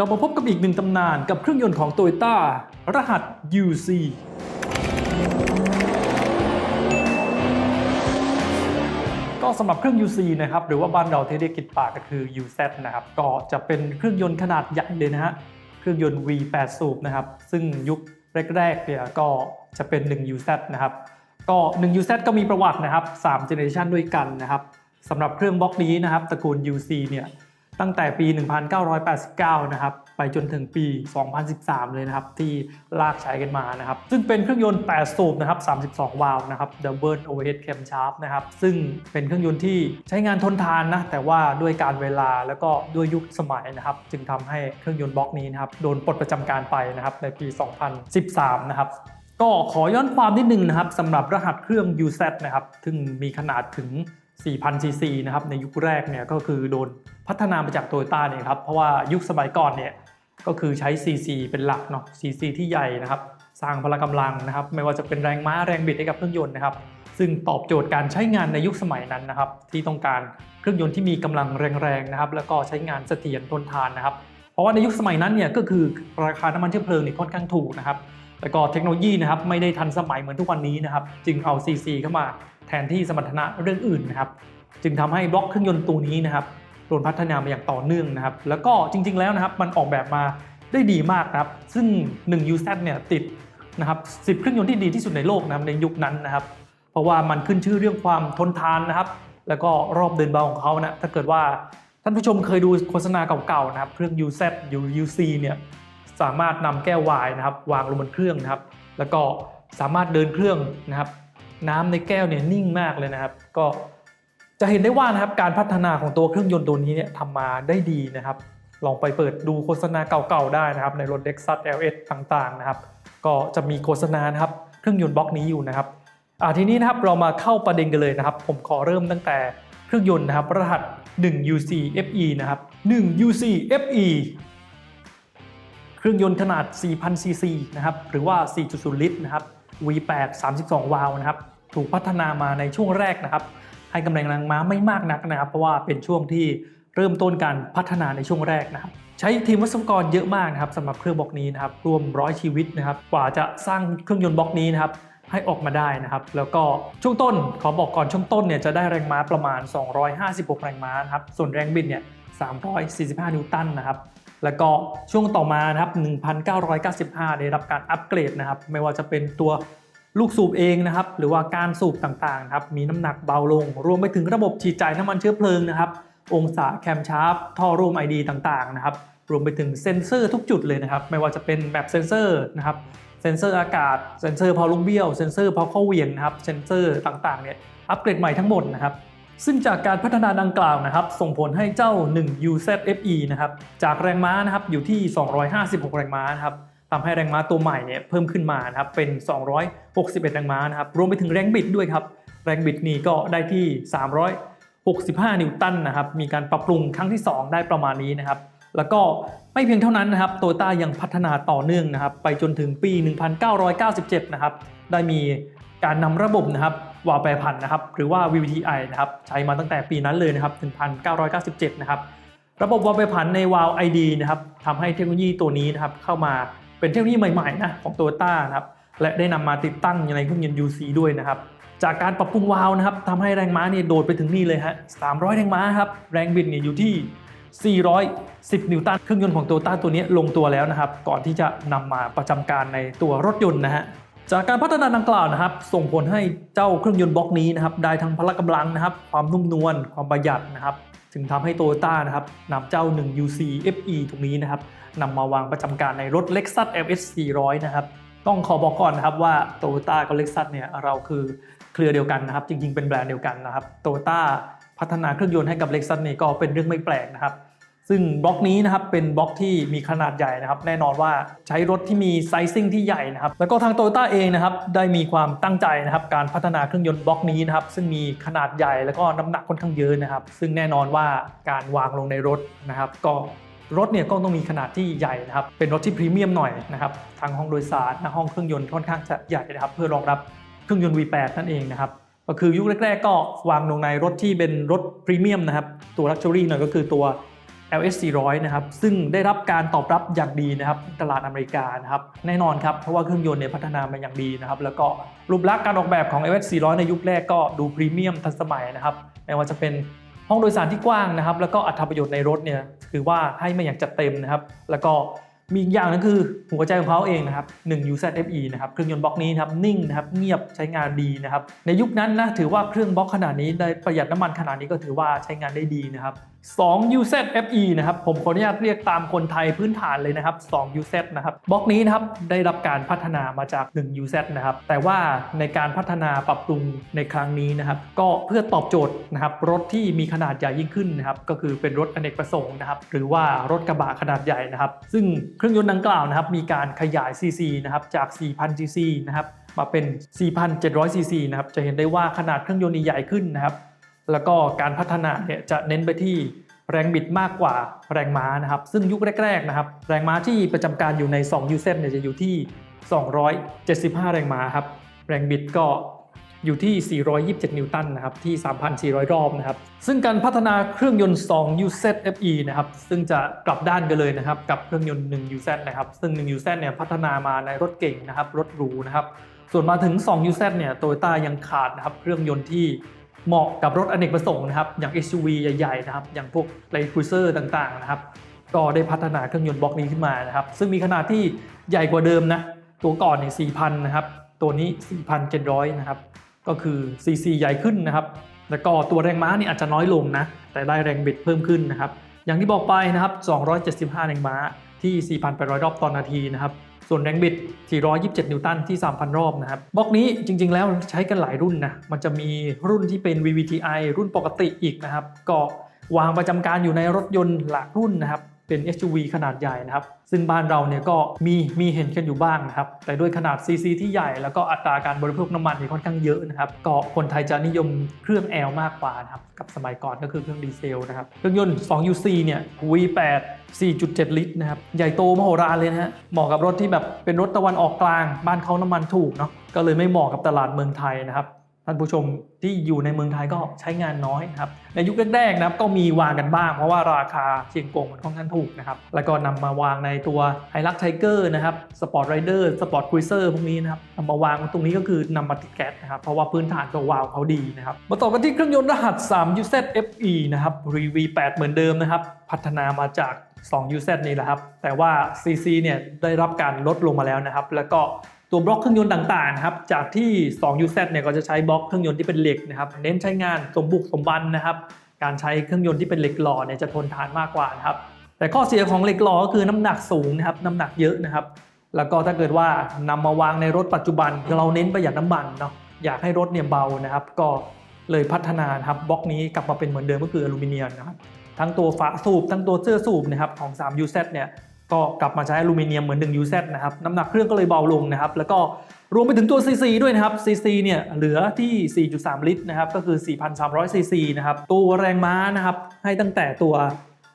กลับมาพบกับอีกหนึ่งตำนานกับเครื่องยนต์ของ Toyota รหัส UC ก็สำหรับเครื่อง UC นะครับ หรือว่าบ้านเราที่เรียกกิดปากก็คือ UZ นะครับ ก็จะเป็นเครื่องยนต์ขนาดใหญ่เลยนะฮะ เครื่องยนต์ V8 สูบนะครับ ซึ่งยุคแรกๆเนี่ยก็จะเป็น 1 UZ นะครับ ก็ 1 UZ ก็มีประวัตินะครับ3 generation ด้วยกันนะครับสำหรับเครื่องบล็อกนี้นะครับตระกูล UC เนี่ย ตั้งแต่ปี 1989 นะครับ ไปจนถึงปี 2013 เลยนะครับ ที่ลากใช้กันมานะครับ ซึ่งเป็นเครื่องยนต์ 8 สูบนะครับ 32 วาล์วนะครับ Double Overhead Camshaft นะครับ ซึ่งเป็นเครื่องยนต์ที่ใช้งานทนทานนะ แต่ว่าด้วยการเวลาแล้วก็ด้วยยุคสมัยนะครับ จึงทำให้เครื่องยนต์บล็อกนี้นะครับ โดนปลดประจำการไปนะครับ ในปี 2013 นะครับก็ขอย้อนความนิดนึงนะครับสำหรับรหัสเครื่อง UZ นะครับ ซึ่งมีขนาดถึง 4,000ซีซีนะครับในยุคแรกเนี่ยก็คือโดนพัฒนามาจากโตโยต้าเนี่ยครับเพราะว่ายุคสมัยก่อนเนี่ยก็คือใช้ CC เป็นหลักเนาะ CC ที่ใหญ่นะครับสร้างพละกำลังนะครับ ไม่ว่าจะเป็นแรงม้าแรงบิดให้กับเครื่องยนต์นะครับ ซึ่งตอบโจทย์การใช้งานในยุคสมัยนั้นนะครับ ที่ต้องการเครื่องยนต์ที่มีกำลังแรงๆนะครับ แล้วก็ใช้งานเสถียรทนทานนะครับ เพราะว่าในยุคสมัยนั้นเนี่ยก็คือราคาน้ำมันเชื้อเพลิงเนี่ยค่อนข้างถูกนะครับ แล้วก็เทคโนโลยีนะครับไม่ได้ทันสมัยเหมือนทุกวันนี้นะครับ จึงเอา CC เข้ามาแทนที่สมรรถนะเรื่องอื่นนะครับ จึงทำให้บล็อกเครื่องยนต์ตัวนี้นะครับโดนพัฒนามาอย่างต่อเนื่องนะครับ แล้วก็จริง ๆ แล้วนะครับมันออกแบบมาได้ดีมากนะครับ ซึ่ง1 UZ เนี่ยติดนะครับ10เครื่องยนต์ที่ดีที่สุดในโลกนะครับในยุคนั้นนะครับ เพราะว่ามันขึ้นชื่อเรื่องความทนทานนะครับ แล้วก็รอบเดินเบาของเขานะถ้าเกิดว่าท่านผู้ชมเคยดูโฆษณาเก่าๆนะครับเครื่อง UZ UC เนี่ย สามารถนำแก้ววายนะครับ วางลงบนเครื่องนะครับ แล้วก็สามารถเดินเครื่องนะครับ น้ำในแก้วเนี่ยนิ่งมากเลยนะครับ ก็จะเห็นได้ว่านะครับการพัฒนาของตัวเครื่องยนต์ตัวนี้เนี่ยทำมาได้ดีนะครับ ลองไปเปิดดูโฆษณาเก่าๆได้นะครับ ในรถ Lexus LS ต่างๆนะครับ ก็จะมีโฆษณานะครับเครื่องยนต์บล็อกนี้อยู่นะครับอ่าทีนี้นะครับเรามาเข้าประเด็นกันเลยนะครับ ผมขอเริ่มตั้งแต่เครื่องยนต์นะครับ รหัส 1 UC FE นะครับ 1 UC FE เครื่องยนต์ขนาด 4,000 ซีซีนะครับ หรือว่า 4.0 ลิตรนะครับ V8 32 วาล์วนะครับ ถูกพัฒนามาในช่วงแรกนะครับ ให้กำลังแรงม้าไม่มากนักนะครับ เพราะว่าเป็นช่วงที่เริ่มต้นการพัฒนาในช่วงแรกนะครับ ใช้ทีมวิศวกรเยอะมากนะครับสำหรับเครื่องบล็อกนี้นะครับ รวมร้อยชีวิตนะครับ กว่าจะสร้างเครื่องยนต์บล็อกนี้นะครับให้ออกมาได้นะครับ แล้วก็ช่วงต้นขอบอกก่อนช่วงต้นเนี่ยจะได้แรงม้าประมาณ 256 แรงม้านะครับ ส่วนแรงบิดเนี่ย345 นิวตันนะครับ แล้วก็ช่วงต่อมานะครับ 1,995 ได้รับการอัปเกรดนะครับ ไม่ว่าจะเป็นตัวลูกสูบเองนะครับ หรือว่าการสูบต่างๆนะครับ มีน้ำหนักเบาลง รวมไปถึงระบบฉีดจ่ายน้ำมันเชื้อเพลิงนะครับ องศาแคมชาร์ปท่อร่วม ID ต่างๆนะครับ รวมไปถึงเซ็นเซอร์ทุกจุดเลยนะครับ ไม่ว่าจะเป็นแบบเซ็นเซอร์นะครับ เซ็นเซอร์อากาศ เซ็นเซอร์พอลูกเบี้ยว เซ็นเซอร์พอเข้าเวียงนะครับ เซ็นเซอร์ต่างๆเนี่ย อัปเกรดใหม่ทั้งหมดนะครับ ซึ่งจากการพัฒนาดังกล่าวนะครับ ส่งผลให้เจ้า 1 UZFE นะครับจากแรงม้านะครับอยู่ที่ 256 แรงม้านะครับทำให้แรงม้าตัวใหม่เนี่ยเพิ่มขึ้นมานะครับเป็น 261 แรงม้านะครับรวมไปถึงแรงบิดด้วยครับ แรงบิดนี่ก็ได้ที่ 365 นิวตันนะครับมีการปรับปรุงครั้งที่ 2 ได้ประมาณนี้นะครับ แล้วก็ไม่เพียงเท่านั้นนะครับโตต้ายังพัฒนาต่อเนื่องนะครับไปจนถึงปี 1997 นะครับได้มีการนำระบบนะครับ วาวแปรผันนะครับหรือว่า VVTi นะครับใช้มาตั้งแต่ปีนั้นเลยนะครับ1997 นะครับระบบวาวแปรผันในวาว ID นะครับทำให้เทคโนโลยีตัวนี้นะครับเข้ามาเป็นเทคโนโลยีใหม่ๆนะของโตโยต้านะครับและได้นำมาติดตั้งในเครื่องยนต์ UC ด้วยนะครับจากการปรับปรุงวาล์วนะครับทำให้แรงม้าเนี่ยโดดไปถึงนี่เลยฮะ 300 แรงม้าครับ แรงบิดเนี่ยอยู่ที่ 410 นิวตัน เครื่องยนต์ของโตโยต้าตัวนี้ลงตัวแล้วนะครับ ก่อนที่จะนำมาประจำการในตัวรถยนต์นะฮะ จากการพัฒนาดังกล่าวนะครับ ส่งผลให้เจ้าเครื่องยนต์บล็อกนี้นะครับได้ทั้งพละกำลังนะครับ ความนุ่มนวลความประหยัดนะครับจึงทำให้โตโยต้านะครับนำเจ้า 1 UC FE ตรงนี้นะครับนำมาวางประจำการในรถ Lexus LS 400 นะครับ ต้องขอบอกก่อนนะครับว่า Toyota กับ Lexus เนี่ยเราคือเครือเดียวกันนะครับ จริงๆเป็นแบรนด์เดียวกันนะครับ Toyota พัฒนาเครื่องยนต์ให้กับ Lexus นี่ก็เป็นเรื่องไม่แปลกนะครับ ซึ่งบล็อกนี้นะครับเป็นบล็อกที่มีขนาดใหญ่นะครับ แน่นอนว่าใช้รถที่มีไซซิ่งที่ใหญ่นะครับ แล้วก็ทางโตโยต้าเองนะครับได้มีความตั้งใจนะครับการพัฒนาเครื่องยนต์บล็อกนี้นะครับซึ่งมีขนาดใหญ่แล้วก็น้ำหนักค่อนข้างเยอะนะครับ ซึ่งแน่นอนว่าการวางลงในรถนะครับก็รถเนี่ยก็ต้องมีขนาดที่ใหญ่นะครับ เป็นรถที่พรีเมียมหน่อยนะครับทางห้องโดยสารนะห้องเครื่องยนต์ค่อนข้างจะใหญ่นะครับเพื่อรองรับเครื่องยนต์ V8 นั่นเองนะครับก็คือยุคแรกๆ ก็วางลงในรถที่เป็นรถพรีเมียมนะครับตัวลักชัวรี่หน่อยก็คือตัว LS 400 นะครับซึ่งได้รับการตอบรับอย่างดีนะครับตลาดอเมริกานะครับแน่นอนครับเพราะว่าเครื่องยนต์เนี่ยพัฒนามาอย่างดีนะครับแล้วก็รูปลักษณ์การออกแบบของ LS 400 ในยุคแรกก็ดูพรีเมียมทันสมัยนะครับไม่ว่าจะเป็นห้องโดยสารที่กว้างนะครับ แล้วก็อัตราประโยชน์ในรถเนี่ยถือว่าให้มาอย่างจัดเต็มนะครับ แล้วก็มีอีกอย่างนึงคือหัวใจของเขาเองนะครับ1 UZFE นะครับเครื่องยนต์บล็อกนี้นะครับนิ่งนะครับเงียบใช้งานดีนะครับในยุคนั้นนะถือว่าเครื่องบล็อกขนาดนี้ได้ประหยัดน้ำมันขนาดนี้ก็ถือว่าใช้งานได้ดีนะครับ2 UZFE นะครับ ผมขออนุญาตเรียกตามคนไทยพื้นฐานเลยนะครับ2 UZ นะครับบล็อกนี้นะครับได้รับการพัฒนามาจาก1 UZ นะครับ แต่ว่าในการพัฒนาปรับปรุงในครั้งนี้นะครับ ก็เพื่อตอบโจทย์นะครับรถที่มีขนาดใหญ่ยิ่งขึ้นนะครับ ก็คือเป็นรถอเนกประสงค์นะครับ หรือว่ารถกระบะขนาดใหญ่นะครับ ซึ่งเครื่องยนต์ดังกล่าวนะครับ มีการขยาย CC นะครับจาก 4,000 CC นะครับมาเป็น 4,700 CC นะครับจะเห็นได้ว่าขนาดเครื่องยนต์ใหญ่ขึ้นนะครับ แล้วก็การพัฒนาเนี่ยจะเน้นไปที่แรงบิดมากกว่าแรงม้านะครับ ซึ่งยุคแรกๆนะครับ แรงม้าที่ประจำการอยู่ใน2 u z เนี่ยจะอยู่ที่ 275 แรงม้าครับ แรงบิดก็อยู่ที่ 427 นิวตันนะครับ ที่ 3,400 รอบนะครับ ซึ่งการพัฒนาเครื่องยนต์2 UZ FE นะครับ ซึ่งจะกลับด้านกันเลยนะครับ กับเครื่องยนต์1 UZ นะครับ ซึ่ง1 UZ เนี่ยพัฒนามาในรถเก่งนะครับ รถหรูนะครับ ส่วนมาถึง2 UZ เนี่ย โตโยต้ายังขาดนะครับ เครื่องยนต์ที่ เหมาะกับรถอเนกประสงค์นะครับ อย่าง SUV ใหญ่ๆนะครับ อย่างพวก Land Cruiser ต่างๆนะครับ ก็ได้พัฒนาเครื่องยนต์บล็อกนี้ขึ้นมานะครับ ซึ่งมีขนาดที่ใหญ่กว่าเดิมนะ ตัวก่อนเนี่ย4,000 นะครับ ตัวนี้ 4,700 นะครับ ก็คือ CC ใหญ่ขึ้นนะครับ แล้วก็ตัวแรงม้านี่อาจจะน้อยลงนะ แต่ได้แรงบิดเพิ่มขึ้นนะครับ อย่างที่บอกไปนะครับ 275 แรงม้าที่ 4,800 รอบต่อนนาทีนะครับ ส่วนแรงบิด 427 นิวตันที่ 3,000 รอบนะครับบล็อกนี้จริงๆ แล้วใช้กันหลายรุ่นนะ มันจะมีรุ่นที่เป็น VVTi รุ่นปกติอีกนะครับ ก็วางประจำการอยู่ในรถยนต์หลากรุ่นนะครับ เป็น SUV ขนาดใหญ่นะครับ ซึ่งบ้านเราเนี่ยก็มีมีเห็นกันอยู่บ้างนะครับ แต่ด้วยขนาด CC ที่ใหญ่แล้วก็อัตราการบริโภคน้ำมันที่ค่อนข้างเยอะนะครับ ก็คนไทยจะนิยมเครื่อง L มากกว่านะครับ กับสมัยก่อนก็คือเครื่องดีเซลนะครับ เครื่องยนต์ 2 UC เนี่ย V8 4.7 ลิตรนะครับ ใหญ่โตมโหฬารเลยนะฮะ เหมาะกับรถที่แบบเป็นรถตะวันออกกลาง บ้านเขาน้ำมันถูกเนาะ ก็เลยไม่เหมาะกับตลาดเมืองไทยนะครับ ท่านผู้ชมที่อยู่ในเมืองไทยก็ใช้งานน้อยนะครับในยุคแรกๆนะครับก็มีวางกันบ้าง เพราะว่าราคาเชียงกงมันค่อนข้างถูกนะครับแล้วก็นำมาวางในตัวไฮรักไทเกอร์นะครับสปอร์ตไรเดอร์สปอร์ตครูเซอร์พวกนี้นะครับนำมาวางตรงนี้ก็คือนำมาติดแก๊สนะครับเพราะว่าพื้นฐานตัววาล์วเขาดีนะครับมาต่อกันที่เครื่องยนต์รหัส3 UZ FE นะครับ RV8 เหมือนเดิมนะครับพัฒนามาจาก2 UZ นี่แหละครับแต่ว่า CC เนี่ยได้รับการลดลงมาแล้วนะครับแล้วก็ ตัวบล็อกเครื่องยนต์ต่างๆนะครับจากที่ 2 UZ เนี่ยก็จะใช้บล็อกเครื่องยนต์ที่เป็นเหล็กนะครับเน้นใช้งานสมบุกสมบันนะครับ การใช้เครื่องยนต์ที่เป็นเหล็กหล่อเนี่ยจะทนทานมากกว่านะครับแต่ข้อเสียของเหล็กหล่อก็คือน้ำหนักสูงนะครับน้ำหนักเยอะนะครับ แล้วก็ถ้าเกิดว่านำมาวางในรถปัจจุบันเราเน้นประหยัดน้ำมันเนาะอยากให้รถเนี่ยเบานะครับ ก็เลยพัฒนานะครับบล็อกนี้กลับมาเป็นเหมือนเดิมก็คืออลูมิเนียมนะครับทั้งตัวฝาสูบทั้งตัวเสื้อสูบนะครับของ 3 UZ เนี่ย ก็กลับมาใช้อลูมิเนียมเหมือน1 UZ นะครับน้ำหนักเครื่องก็เลยเบาลงนะครับ แล้วก็รวมไปถึงตัว CC ด้วยนะครับ CC เนี่ยเหลือที่ 4.3 ลิตรนะครับก็คือ 4,300 CC นะครับตัวแรงม้านะครับให้ตั้งแต่ตัว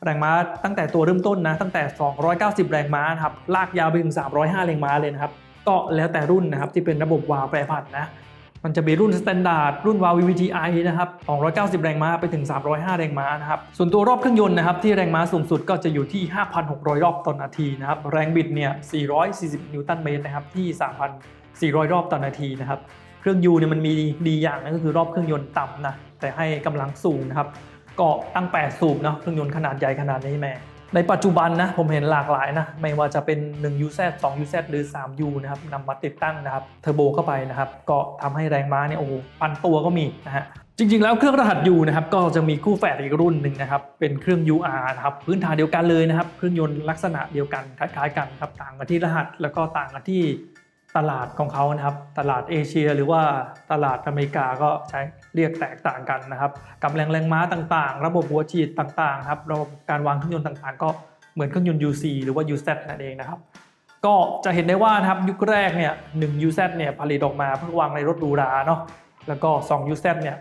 แรงม้าตั้งแต่ตัวเริ่มต้นนะตั้งแต่ 290 แรงม้านะครับลากยาวไปถึง 305 แรงม้าเลยนะครับก็แล้วแต่รุ่นนะครับที่เป็นระบบวาล์วแปรผันนะ มันจะมีรุ่นสแตนดาร์ดรุ่นวาล์ว VVTi นะครับ 290 แรงม้าไปถึง 305 แรงม้านะครับ ส่วนตัวรอบเครื่องยนต์นะครับที่แรงม้าสูงสุดก็จะอยู่ที่ 5,600 รอบต่อนาทีนะครับ แรงบิดเนี่ย 440 นิวตันเมตรนะครับที่ 3,400 รอบต่อนาทีนะครับ เครื่องยูเนี่ยมันมีดีอย่างนึงก็คือรอบเครื่องยนต์ต่ำนะแต่ให้กำลังสูงนะครับก็ตั้ง 8 สูบเนาะเครื่องยนต์ขนาดใหญ่ขนาดนี้แม่ ในปัจจุบันนะผมเห็นหลากหลายนะไม่ว่าจะเป็น 1 UZ 2 UZ หรือ 3 U นะครับนำมาติดตั้งนะครับเทอร์โบเข้าไปนะครับก็ทำให้แรงม้าเนี่ยโอ้โหพันตัวก็มีนะฮะจริงๆ แล้วเครื่องรหัส U นะครับก็จะมีคู่แฝดอีกรุ่นหนึ่งนะครับเป็นเครื่อง UR นะครับพื้นฐานเดียวกันเลยนะครับเครื่องยนต์ลักษณะเดียวกันคล้ายๆกันครับต่างกันที่รหัสแล้วก็ต่างกันที่ ตลาดของเขานะครับ ตลาดเอเชียหรือว่าตลาดอเมริกาก็ใช้เรียกแตกต่างกันนะครับกำลังแรงม้าต่างๆ ระบบหัวฉีดต่างๆครับระบบการวางเครื่องยนต์ต่างๆ ก็เหมือนเครื่องยนต์ UC หรือว่า UZ นั่นเองนะครับ ก็จะเห็นได้ว่านะครับยุคแรกเนี่ย1 UZ เนี่ยผลิตออกมาเพื่อวางในรถหรูราเนาะแล้วก็2 UZ เนี่ย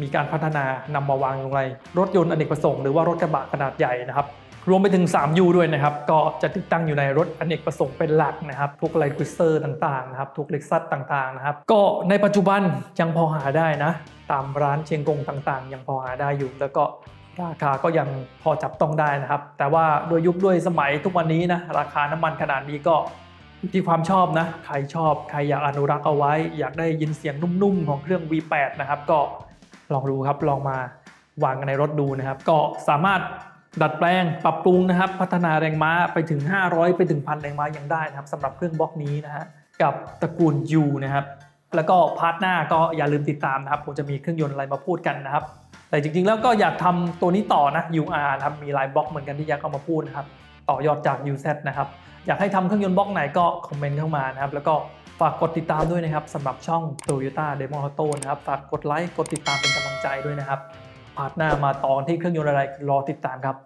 มีการพัฒนานำมาวางลงในรถยนต์อเนกประสงค์หรือว่ารถกระบะขนาดใหญ่นะครับ รวมไปถึง 3U ด้วยนะครับ ก็จะติดตั้งอยู่ในรถอเนกประสงค์เป็นหลักนะครับพวกไลค u เซอร์ต่างๆนะครับ ทุกเล็กซัสต่างๆนะครับ ก็ในปัจจุบันยังพอหาได้นะ ตามร้านเชียงกงต่างๆ ยังพอหาได้อยู่ แล้วก็ราคาก็ยังพอจับต้องได้นะครับ แต่ว่าโดวยยุคด้วยสมัยทุกวันนี้นะราคาน้ำมันขนาดนี้ก็ที่ความชอบนะ ใครชอบใครอยากอนุรักษ์เอาไว้ อยากได้ยินเสียงนุ่มๆของเครื่อง V8 นะครับ ก็ลองดูครับลองมาวางกันในรถดูนะครับ ก็สามารถ ดัดแปลงปรับปรุงนะครับ พัฒนาแรงม้าไปถึง 500 ไปถึงพันแรงม้ายังได้นะครับสำหรับเครื่องบล็อกนี้นะฮะกับตระกูล U นะครับ แล้วก็พาร์ทหน้าก็อย่าลืมติดตามนะครับผมจะมีเครื่องยนต์อะไรมาพูดกันนะครับ แต่จริงๆแล้วก็อยากทำตัวนี้ต่อนะ UR นะครับมีลายบล็อกเหมือนกันที่อยากเอามาพูดนะครับต่อยอดจาก UZ นะครับอยากให้ทำเครื่องยนต์บล็อกไหนก็คอมเมนต์เข้ามานะครับแล้วก็ฝากกดติดตามด้วยนะครับสำหรับช่อง Toyota Demo Auto นะครับฝากกดไลค์กดติดตามเป็นกำลังใจด้วยนะครับ พาร์ทหน้ามาต่อที่เครื่องยนต์อะไรรอติดตามครับ